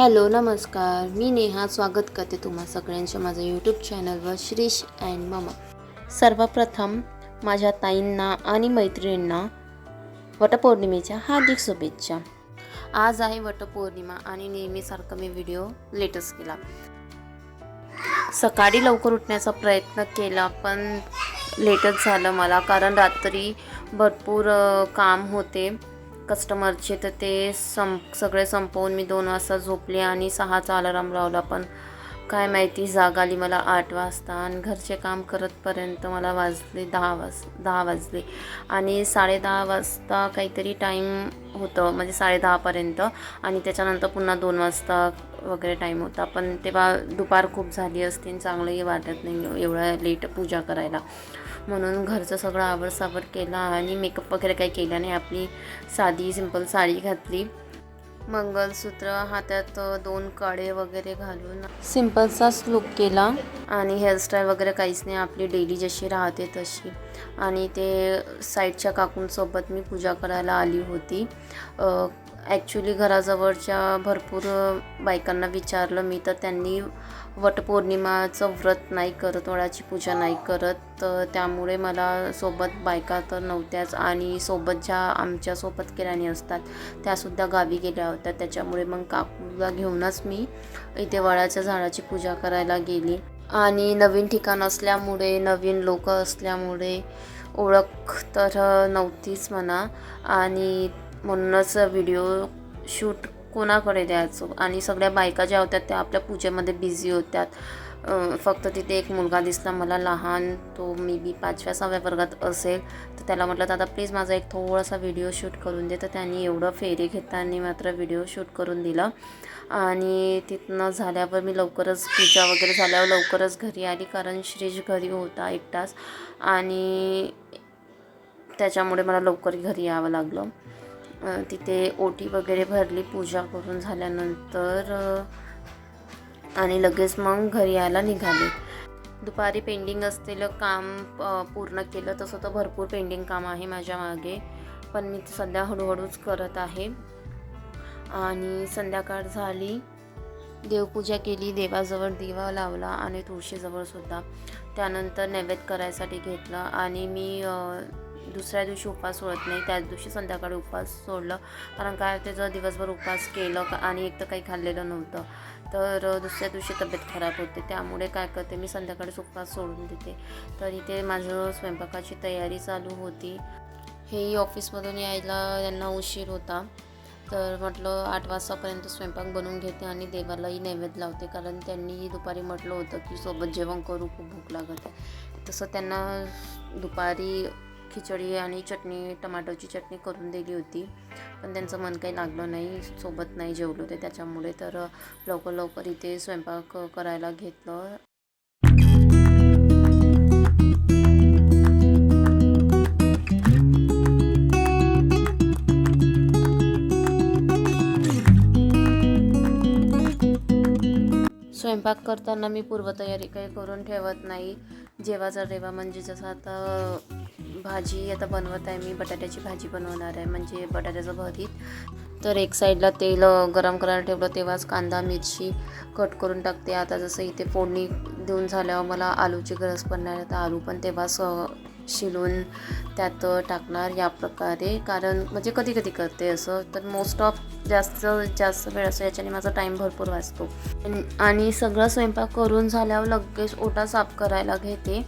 Hello नमस्कार. मी नेहा स्वागत करते तुम्हा सगळ्यांच्या माझ्या यूट्यूब चॅनलवर श्रीश अँड ममा. सर्वप्रथम माझ्या ताईंना आणि मैत्रिणींना वटपौर्णिमेच्या हार्दिक शुभेच्छा. आज आहे वटपौर्णिमा आणि नेहमीसारखं मी व्हिडिओ लेटेस्ट केला. सकाळी लवकर उठण्याचा प्रयत्न केला पण लेटच झालं मला कारण रात्री भरपूर काम होते. कस्टमरचे तर ते सं सगळे संपवून मी दोन वाजता झोपले आणि सहाचा अलाराम लावला. पण काय माहिती जाग आली मला आठ वाजता आणि घरचे काम करतपर्यंत मला वाजले दहा वाज दहा वाजले. आणि साडेदहा वाजता काहीतरी टाईम होतं म्हणजे साडेदहापर्यंत आणि त्याच्यानंतर पुन्हा दोन वाजता वगैरे टाईम होता. पण तेव्हा दुपार खूप झाली असती आणि चांगलंही वाटत नाही एवढ्या लेट पूजा करायला. म्हणून घरचं सगळं आवरसावर केला आणि मेकअप वगैरे काही केला नाही. आपली साधी सिंपल साडी घातली. मंगलसूत्र हातात दोन कडे वगैरे घालून सिंपलचाच लुक केला. आणि हेअरस्टाईल वगैरे काहीच नाही आपली डेली जशी राहते तशी. आणि ते साईडच्या काकूंसोबत मी पूजा करायला आली होती. ॲक्च्युली घराजवळच्या भरपूर बायकांना विचारलं मी तर त्यांनी वटपौर्णिमाचं व्रत नाही करत वडाची पूजा नाही करत. तर त्यामुळे मला सोबत बायका तर नव्हत्याच आणि सोबत ज्या आमच्यासोबत केल्याने असतात त्यासुद्धा गावी गेल्या होत्या. त्याच्यामुळे मग काकूला घेऊनच मी इथे वडाच्या झाडाची पूजा करायला गेली. आणि नवीन ठिकाण असल्यामुळे नवीन लोक असल्यामुळे ओळख तर नव्हतीच म्हणा. आणि म्हणूनच व्हिडिओ शूट कोणाकडे द्यायचो? आणि सगळ्या बायका ज्या होत्या त्या आपल्या पूजेमध्ये बिझी होत्यात. फक्त तिथे एक मुलगा दिसला. मला लहान तो मे बी पाचव्या सहाव्या वर्गात असेल. तर त्याला म्हटलं दादा प्लीज माझा एक थोडासा व्हिडिओ शूट करून दे. तर त्यांनी एवढं फेरी घेताना मात्र व्हिडिओ शूट करून दिलं. आणि तिथनं झाल्यावर मी लवकरच पूजा वगैरे झाल्यावर लवकरच घरी आली कारण श्रीज घरी होता एकटाच. आणि त्याच्यामुळे मला लवकर घरी यावं लागलं. तिथे ओटी वगैरे भरली पूजा करून झाल्यानंतर आणि लगेच मग घरी यायला निघाले. दुपारी पेंडिंग असलेलं काम पूर्ण केलं. तसं तर भरपूर पेंडिंग काम आहे माझ्या मागे पण मी सध्या हळूहळूच करत आहे. आणि संध्याकाळ झाली. देवपूजा केली देवाजवळ दिवा लावला आणि तुळशीजवळ सुद्धा. त्यानंतर नैवेद्य करायसाठी घेतलं आणि मी दुसऱ्या दिवशी उपवास सोडत नाही त्याच दिवशी संध्याकाळी उपवास सोडलं. कारण काय त्याचं दिवसभर उपवास केलं का- आणि एक तर काही खाल्लेलं नव्हतं तर दुसऱ्या दिवशी तब्येत खराब होते. त्यामुळे काय करते मी संध्याकाळीच उपवास सोडून देते. तर इथे माझं स्वयंपाकाची तयारी चालू होती. हेही ऑफिसमधून यायला त्यांना उशीर होता. तर म्हटलं आठ वाजतापर्यंत स्वयंपाक बनवून घेते आणि देवालाही नैवेद्य लावते. कारण त्यांनीही दुपारी म्हटलं होतं की सोबत जेवण करू खूप भूक लागत. आहे तसं त्यांना दुपारी खिचडी आणि चटणी टमाटोची चटणी करून दिली होती. पण त्यांचं मन काही लागलं नाही सोबत नाही जेवलो ते. त्याच्यामुळे तर लवकर लवकर इथे स्वयंपाक करायला घेतलं. स्वयंपाक करताना मी पूर्वतयारी काही करून ठेवत नाही. जेवाचा रेवा म्हणजे जसं आता भाजी आता बनवत आहे मी बटाट्याची भाजी बनवणार आहे म्हणजे बटाट्याचं भरीत. तर एक साईडला तेल गरम करायला ठेवलं तेव्हाच कांदा मिरची कट करून टाकते. आता जसं इथे फोडणी देऊन झाल्यावर मला आलूची गरज पडणार आहे तर आलू पण तेव्हाच शिलून त्यात टाकणार या प्रकारे. कारण म्हणजे कधी कधी करते असं. तर मोस्ट ऑफ जास्त जास्त वेळ असं याच्याने माझा टाईम भरपूर वाचतो. आणि- सगळं स्वयंपाक करून झाल्यावर लगेच ओटा साफ करायला घेते.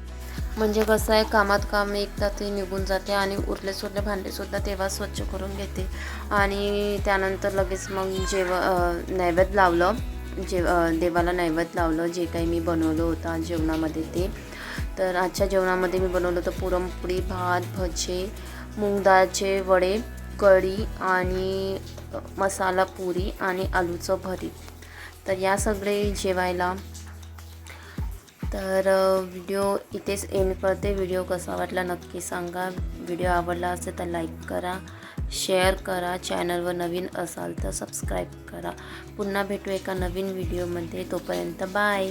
म्हणजे कसं आहे कामात काम एकदा ते निघून जाते आणि उरले सुरले भांडेसुद्धा तेव्हा स्वच्छ करून घेते. आणि त्यानंतर लगेच मग जेव नैवेद्य लावलं. जेव देवाला नैवेद्य लावलं. जे काही मी बनवलं होतं जेवणामध्ये ते. तर आजच्या जेवणामध्ये मी बनवलं होतं पुरणपोळी भात भजे मूग वडे कढी आणि मसाला पुरी आणि आलूचं भरीत. तर या सगळे जेवायला. तर व्हिडिओ इथेच एंड करते. व्हिडिओ कसा वाटला नक्की सांगा. व्हिडिओ आवडला असेल तर लाईक करा शेअर करा चॅनलवर नवीन असाल तर सबस्क्राईब करा. पुन्हा भेटू एका नवीन व्हिडिओमध्ये. तोपर्यंत बाय.